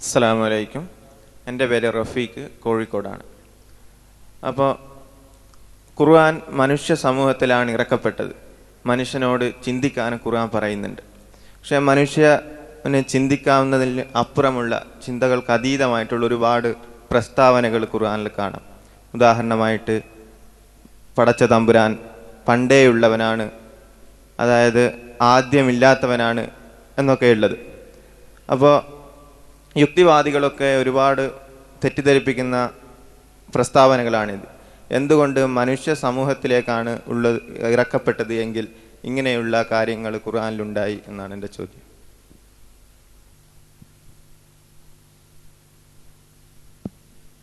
അസ്സലാമു അലൈക്കും എന്റെ പേര് റഫീഖ് കോഴിക്കോടാണ്. അപ്പോൾ ഖുർആൻ മനുഷ്യ സമൂഹത്തിലാണ് ഇറക്കപ്പെട്ടത്. മനുഷ്യനോട് ചിന്തിക്കാൻ ഖുർആൻ പറയുന്നുണ്ട്. പക്ഷേ മനുഷ്യന് ചിന്തിക്കാവുന്നതിൽ അപ്പുറമുള്ള ചിന്തകൾക്ക് അതീതമായിട്ടുള്ള ഒരുപാട് പ്രസ്താവനകൾ ഖുർആനിൽ കാണാം. ഉദാഹരണമായിട്ട് പടച്ച തമ്പുരാൻ പണ്ടേയുള്ളവനാണ് അതായത് ആദ്യമില്ലാത്തവനാണ് എന്നൊക്കെയുള്ളത്. അപ്പോൾ യുക്തിവാദികളൊക്കെ ഒരുപാട് തെറ്റിദ്ധരിപ്പിക്കുന്ന പ്രസ്താവനകളാണിത്. എന്തുകൊണ്ട് മനുഷ്യ സമൂഹത്തിലേക്കാണ് ഉള്ളത് ഇറക്കപ്പെട്ടത് എങ്കിൽ ഇങ്ങനെയുള്ള കാര്യങ്ങൾ ഖുർആാനിലുണ്ടായി എന്നാണ് എന്റെ ചോദ്യം.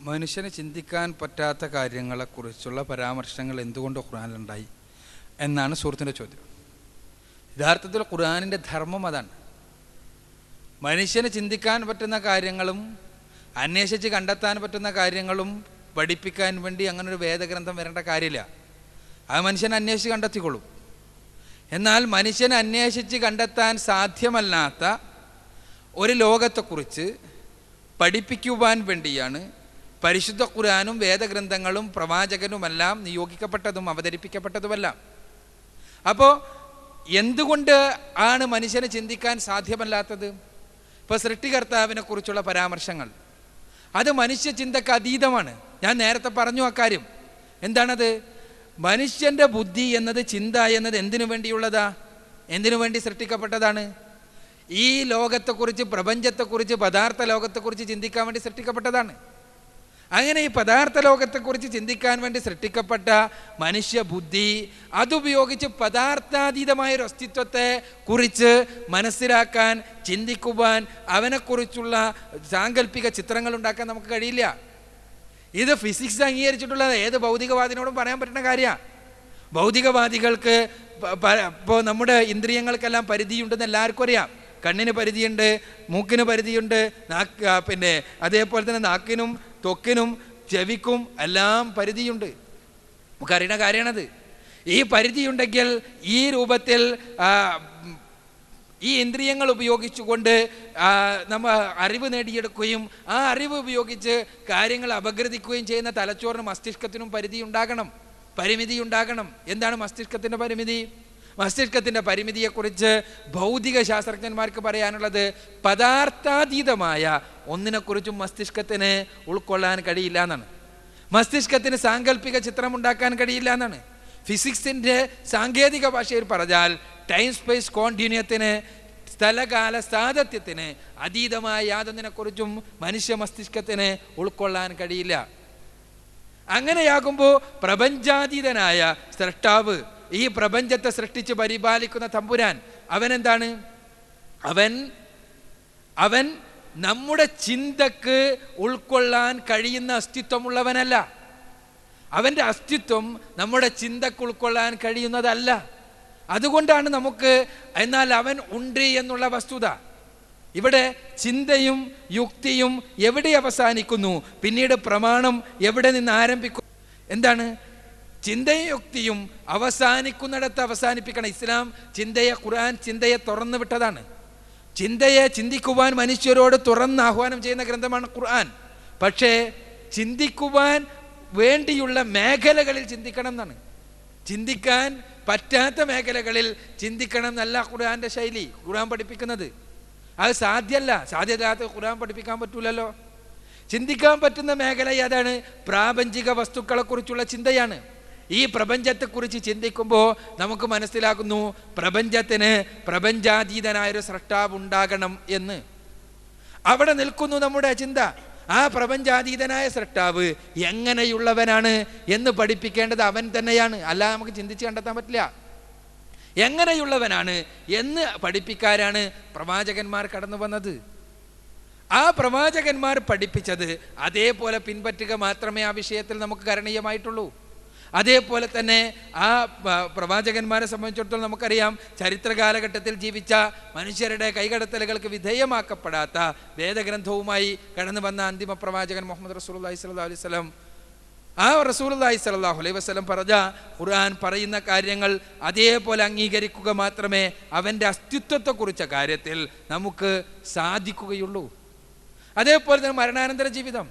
മനുഷ്യനെ ചിന്തിക്കാൻ പറ്റാത്ത കാര്യങ്ങളെക്കുറിച്ചുള്ള പരാമർശങ്ങൾ എന്തുകൊണ്ട് ഖുർആാനിലുണ്ടായി എന്നാണ് സുഹൃത്തിന്റെ ചോദ്യം. യഥാർത്ഥത്തിൽ ഖുർആാനിന്റെ ധർമ്മം അതാണ്. മനുഷ്യന് ചിന്തിക്കാൻ പറ്റുന്ന കാര്യങ്ങളും അന്വേഷിച്ച് കണ്ടെത്താൻ പറ്റുന്ന കാര്യങ്ങളും പഠിപ്പിക്കാൻ വേണ്ടി അങ്ങനെ ഒരു വേദഗ്രന്ഥം വരേണ്ട കാര്യമില്ല. അത് മനുഷ്യൻ അന്വേഷിച്ച് കണ്ടെത്തിക്കൊള്ളും എന്നാൽ മനുഷ്യൻ അന്വേഷിച്ച് കണ്ടെത്താൻ സാധ്യമല്ലാത്ത ഒരു ലോകത്തെക്കുറിച്ച് പഠിപ്പിക്കുവാൻ വേണ്ടിയാണ് പരിശുദ്ധ ഖുരാനും വേദഗ്രന്ഥങ്ങളും പ്രവാചകനുമെല്ലാം നിയോഗിക്കപ്പെട്ടതും അവതരിപ്പിക്കപ്പെട്ടതുമെല്ലാം. അപ്പോൾ എന്തുകൊണ്ട് ആണ് മനുഷ്യനെ ചിന്തിക്കാൻ സാധ്യമല്ലാത്തത്? ഇപ്പോൾ സൃഷ്ടികർത്താവിനെ കുറിച്ചുള്ള പരാമർശങ്ങൾ. അത് മനുഷ്യ ചിന്തക്ക് അതീതമാണ്. ഞാൻ നേരത്തെ പറഞ്ഞു അക്കാര്യം എന്താണത്? മനുഷ്യന്റെ ബുദ്ധി എന്നത് ചിന്ത എന്നത് എന്തിനു വേണ്ടിയുള്ളതാ? എന്തിനു വേണ്ടി സൃഷ്ടിക്കപ്പെട്ടതാണ്? ഈ ലോകത്തെക്കുറിച്ച് പ്രപഞ്ചത്തെക്കുറിച്ച് പദാർത്ഥ ലോകത്തെക്കുറിച്ച് ചിന്തിക്കാൻ വേണ്ടി സൃഷ്ടിക്കപ്പെട്ടതാണ്. അങ്ങനെ ഈ പദാർത്ഥ ലോകത്തെക്കുറിച്ച് ചിന്തിക്കാൻ വേണ്ടി സൃഷ്ടിക്കപ്പെട്ട മനുഷ്യബുദ്ധി അതുപയോഗിച്ച് പദാർത്ഥാതീതമായ ഒരു അസ്തിത്വത്തെ കുറിച്ച് മനസ്സിലാക്കാൻ ചിന്തിക്കുവാൻ അവനെക്കുറിച്ചുള്ള സാങ്കല്പിക ചിത്രങ്ങൾ ഉണ്ടാക്കാൻ നമുക്ക് കഴിയില്ല. ഇത് ഫിസിക്സ് അംഗീകരിച്ചിട്ടുള്ള ഏത് ഭൗതികവാദിനോടും പറയാൻ പറ്റുന്ന കാര്യമാണ് ഭൗതികവാദികൾക്ക് ഇപ്പോൾ നമ്മുടെ ഇന്ദ്രിയങ്ങൾക്കെല്ലാം പരിധിയുണ്ടെന്ന് എല്ലാവർക്കും അറിയാം. കണ്ണിന് പരിധിയുണ്ട് മൂക്കിന് പരിധിയുണ്ട് നാക്ക് പിന്നെ അതേപോലെ തന്നെ നാക്കിനും ത്വക്കിനും ചെവിക്കും എല്ലാം പരിധിയുണ്ട്. നമുക്കറിയണ കാര്യമാണത്. ഈ പരിധിയുണ്ടെങ്കിൽ ഈ രൂപത്തിൽ ഈ ഇന്ദ്രിയങ്ങൾ ഉപയോഗിച്ചുകൊണ്ട് നമ്മൾ അറിവ് നേടിയെടുക്കുകയും ആ അറിവ് ഉപയോഗിച്ച് കാര്യങ്ങൾ അപഗ്രഥിക്കുകയും ചെയ്യുന്ന തലച്ചോറിനും മസ്തിഷ്കത്തിനും പരിധി ഉണ്ടാകണം പരിമിതി ഉണ്ടാകണം എന്താണ് മസ്തിഷ്കത്തിന്റെ പരിമിതി? മസ്തിഷ്കത്തിന്റെ പരിമിതിയെക്കുറിച്ച് ഭൗതിക ശാസ്ത്രജ്ഞന്മാർക്ക് പറയാനുള്ളത് പദാർത്ഥാതീതമായ ഒന്നിനെക്കുറിച്ചും മസ്തിഷ്കത്തിന് ഉൾക്കൊള്ളാൻ കഴിയില്ല എന്നാണ്. മസ്തിഷ്കത്തിന് സാങ്കല്പിക ചിത്രം ഉണ്ടാക്കാൻ കഴിയില്ല എന്നാണ്. ഫിസിക്സിന്റെ സാങ്കേതിക ഭാഷയിൽ പറഞ്ഞാൽ ടൈം സ്പേസ് കോണ്ടിന്യത്തിന് സ്ഥലകാല സാതത്യത്തിന് അതീതമായ യാതൊന്നിനെക്കുറിച്ചും മനുഷ്യ മസ്തിഷ്കത്തിന് ഉൾക്കൊള്ളാൻ കഴിയില്ല. അങ്ങനെയാകുമ്പോൾ പ്രപഞ്ചാതീതനായ സൃഷ്ടാവ് ഈ പ്രപഞ്ചത്തെ സൃഷ്ടിച്ച് പരിപാലിക്കുന്ന തമ്പുരാൻ അവൻ എന്താണ് അവൻ അവൻ നമ്മുടെ ചിന്തക്ക് ഉൾക്കൊള്ളാൻ കഴിയുന്ന അസ്തിത്വമുള്ളവനല്ല. അവന്റെ അസ്തിത്വം നമ്മുടെ ചിന്തക്ക് ഉൾക്കൊള്ളാൻ കഴിയുന്നതല്ല. അതുകൊണ്ടാണ് നമുക്ക് എന്നാൽ അവൻ ഉണ്ട് എന്നുള്ള വസ്തുത. ഇവിടെ ചിന്തയും യുക്തിയും എവിടെ അവസാനിക്കുന്നു? പിന്നീട് പ്രമാണം എവിടെ നിന്ന് ആരംഭിക്കുന്നു എന്താണ്? ചിന്തയും യുക്തിയും അവസാനിക്കുന്നിടത്ത് അവസാനിപ്പിക്കണം. ഇസ്ലാം ചിന്തയെ ഖുർആൻ ചിന്തയെ തുറന്നു വിട്ടതാണ്. ചിന്തയെ ചിന്തിക്കുവാൻ മനുഷ്യരോട് തുറന്ന് ആഹ്വാനം ചെയ്യുന്ന ഗ്രന്ഥമാണ് ഖുർആൻ. പക്ഷേ ചിന്തിക്കുവാൻ വേണ്ടിയുള്ള മേഖലകളിൽ ചിന്തിക്കണം എന്നാണ്. ചിന്തിക്കാൻ പറ്റാത്ത മേഖലകളിൽ ചിന്തിക്കണം എന്നല്ല ഖുർആന്റെ ശൈലി ഖുർആൻ പഠിപ്പിക്കുന്നത്. അത് സാധ്യമല്ല സാധ്യതയില്ലാത്ത ഖുർആൻ പഠിപ്പിക്കാൻ പറ്റൂലല്ലോ. ചിന്തിക്കാൻ പറ്റുന്ന മേഖല ഏതാണ്? പ്രാപഞ്ചിക വസ്തുക്കളെക്കുറിച്ചുള്ള ചിന്തയാണ്. ഈ പ്രപഞ്ചത്തെക്കുറിച്ച് ചിന്തിക്കുമ്പോൾ നമുക്ക് മനസ്സിലാക്കുന്നു പ്രപഞ്ചത്തിന് പ്രപഞ്ചാതീതനായൊരു സൃഷ്ടാവ് ഉണ്ടാകണം എന്ന്. അവിടെ നിൽക്കുന്നു നമ്മുടെ ചിന്ത. ആ പ്രപഞ്ചാതീതനായ സൃഷ്ടാവ് എങ്ങനെയുള്ളവനാണ് എന്ന് പഠിപ്പിക്കേണ്ടത് അവൻ തന്നെയാണ്. അല്ലാതെ നമുക്ക് ചിന്തിച്ച് കണ്ടെത്താൻ പറ്റില്ല. എങ്ങനെയുള്ളവനാണ് എന്ന് പഠിപ്പിക്കാരാണ് പ്രവാചകന്മാർ കടന്നു വന്നത്. ആ പ്രവാചകന്മാർ പഠിപ്പിച്ചത് അതേപോലെ പിൻപറ്റുക മാത്രമേ ആ വിഷയത്തിൽ നമുക്ക് കരണീയമായിട്ടുള്ളൂ. അതേപോലെ തന്നെ ആ പ്രവാചകന്മാരെ സംബന്ധിച്ചിടത്തോളം നമുക്കറിയാം ചരിത്ര കാലഘട്ടത്തിൽ ജീവിച്ച മനുഷ്യരുടെ കൈകടത്തലുകൾക്ക് വിധേയമാക്കപ്പെടാത്ത വേദഗ്രന്ഥവുമായി കടന്നു വന്ന അന്തിമ പ്രവാചകൻ മുഹമ്മദ് റസൂൽ അലൈഹി സ്വല്ലാ അലൈഹി സ്വലം ആ റസൂലി സലാഹു അലൈഹി വസ്ലം പറഞ്ഞ ഖുർആൻ പറയുന്ന കാര്യങ്ങൾ അതേപോലെ അംഗീകരിക്കുക മാത്രമേ അവന്റെ അസ്തിത്വത്തെക്കുറിച്ച കാര്യത്തിൽ നമുക്ക് സാധിക്കുകയുള്ളൂ. അതേപോലെ തന്നെ മരണാനന്തര ജീവിതം.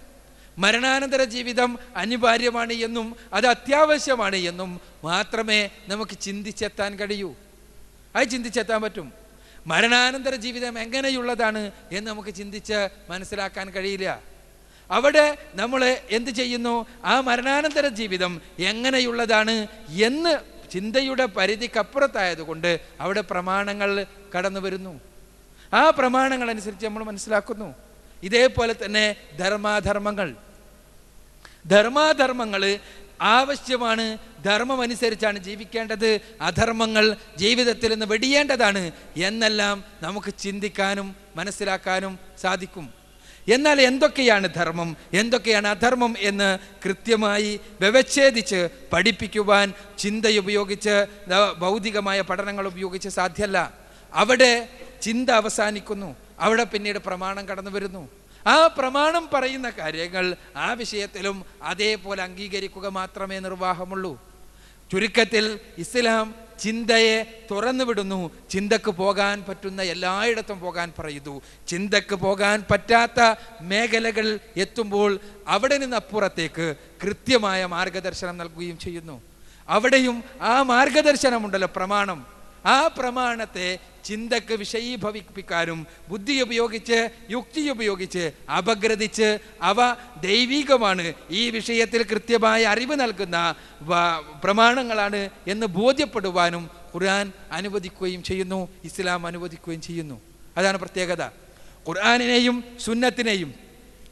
മരണാനന്തര ജീവിതം അനിവാര്യമാണ് എന്നും അത് അത്യാവശ്യമാണ് എന്നും മാത്രമേ നമുക്ക് ചിന്തിച്ചെത്താൻ കഴിയൂ. അത് ചിന്തിച്ചെത്താൻ പറ്റും. മരണാനന്തര ജീവിതം എങ്ങനെയുള്ളതാണ് എന്ന് നമുക്ക് ചിന്തിച്ച് മനസ്സിലാക്കാൻ കഴിയില്ല. അവിടെ നമ്മൾ എന്ത് ചെയ്യുന്നു? ആ മരണാനന്തര ജീവിതം എങ്ങനെയുള്ളതാണ് എന്ന് ചിന്തയുടെ പരിധിക്കപ്പുറത്തായതുകൊണ്ട് അവിടെ പ്രമാണങ്ങൾ കടന്നു വരുന്നു. ആ പ്രമാണങ്ങൾ അനുസരിച്ച് നമ്മൾ മനസ്സിലാക്കുന്നു. ഇതേപോലെ തന്നെ ധർമാധർമ്മങ്ങൾ. ധർമാധർമ്മങ്ങൾ ആവശ്യമാണ്. ധർമ്മം അനുസരിച്ചാണ് ജീവിക്കേണ്ടത്. അധർമ്മങ്ങൾ ജീവിതത്തിൽ നിന്ന് വെടിയേണ്ടതാണ് എന്നെല്ലാം നമുക്ക് ചിന്തിക്കാനും മനസ്സിലാക്കാനും സാധിക്കും. എന്നാൽ എന്തൊക്കെയാണ് ധർമ്മം? എന്തൊക്കെയാണ് അധർമ്മം എന്ന് കൃത്യമായി വ്യവച്ഛേദിച്ച് പഠിപ്പിക്കുവാൻ ചിന്തയുപയോഗിച്ച് ഭൗതികമായ പഠനങ്ങൾ ഉപയോഗിച്ച് സാധ്യമല്ല അവിടെ ചിന്ത അവസാനിക്കുന്നു. അവിടെ പിന്നീട് പ്രമാണം കടന്നു വരുന്നു. ആ പ്രമാണം പറയുന്ന കാര്യങ്ങൾ ആ വിഷയത്തിലും അതേപോലെ അംഗീകരിക്കുക മാത്രമേ നിർവാഹമുള്ളൂ. ചുരുക്കത്തിൽ ഇസ്ലാം ചിന്തയെ തുറന്നുവിടുന്നു ചിന്തക്ക് പോകാൻ പറ്റുന്ന എല്ലായിടത്തും പോകാൻ പറയുന്നു. ചിന്തക്ക് പോകാൻ പറ്റാത്ത മേഖലകൾ എത്തുമ്പോൾ അവിടെ നിന്ന് നിന്നപ്പുറത്തേക്ക് കൃത്യമായ മാർഗദർശനം നൽകുകയും ചെയ്യുന്നു. അവിടെയും ആ മാർഗദർശനമുണ്ടല്ലോ പ്രമാണം. ആ പ്രമാണത്തെ ചിന്തക്ക് വിഷയീഭവിപ്പിക്കാനും ബുദ്ധി ഉപയോഗിച്ച് യുക്തി ഉപയോഗിച്ച് അപഗ്രഥിച്ച് അവ ദൈവികമാണ്. ഈ വിഷയത്തിൽ കൃത്യമായ അറിവ് നൽകുന്ന പ്രമാണങ്ങളാണ് എന്ന് ബോധ്യപ്പെടുവാനും ഖുർആൻ അനുവദിക്കുകയും ചെയ്യുന്നു ഇസ്ലാം അനുവദിക്കുകയും ചെയ്യുന്നു. അതാണ് പ്രത്യേകത. ഖുർആാനിനെയും സുന്നത്തിനെയും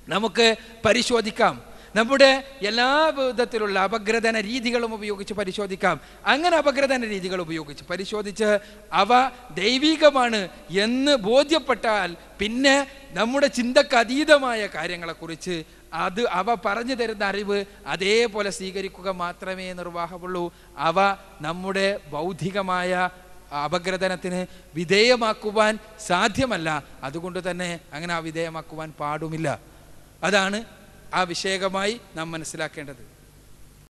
നമുക്ക് പരിശോധിക്കാം. നമ്മുടെ എല്ലാ വിധത്തിലുള്ള അപഗ്രഥന രീതികളും ഉപയോഗിച്ച് പരിശോധിക്കാം. അങ്ങനെ അപഗ്രഥന രീതികൾ ഉപയോഗിച്ച് പരിശോധിച്ച് അവ ദൈവികമാണ് എന്ന് ബോധ്യപ്പെട്ടാൽ പിന്നെ നമ്മുടെ ചിന്തക്ക് അതീതമായ കാര്യങ്ങളെക്കുറിച്ച് അത് അവ പറഞ്ഞു തരുന്ന അറിവ് അതേപോലെ സ്വീകരിക്കുക മാത്രമേ നിർവാഹമുള്ളൂ. അവ നമ്മുടെ ബൗദ്ധികമായ അപഗ്രഥനത്തിന് വിധേയമാക്കുവാൻ സാധ്യമല്ല. അതുകൊണ്ട് തന്നെ അങ്ങനെ ആ വിധേയമാക്കുവാൻ പാടുമില്ല. അതാണ് ആ വിഷയകമായി നാം മനസ്സിലാക്കേണ്ടത്.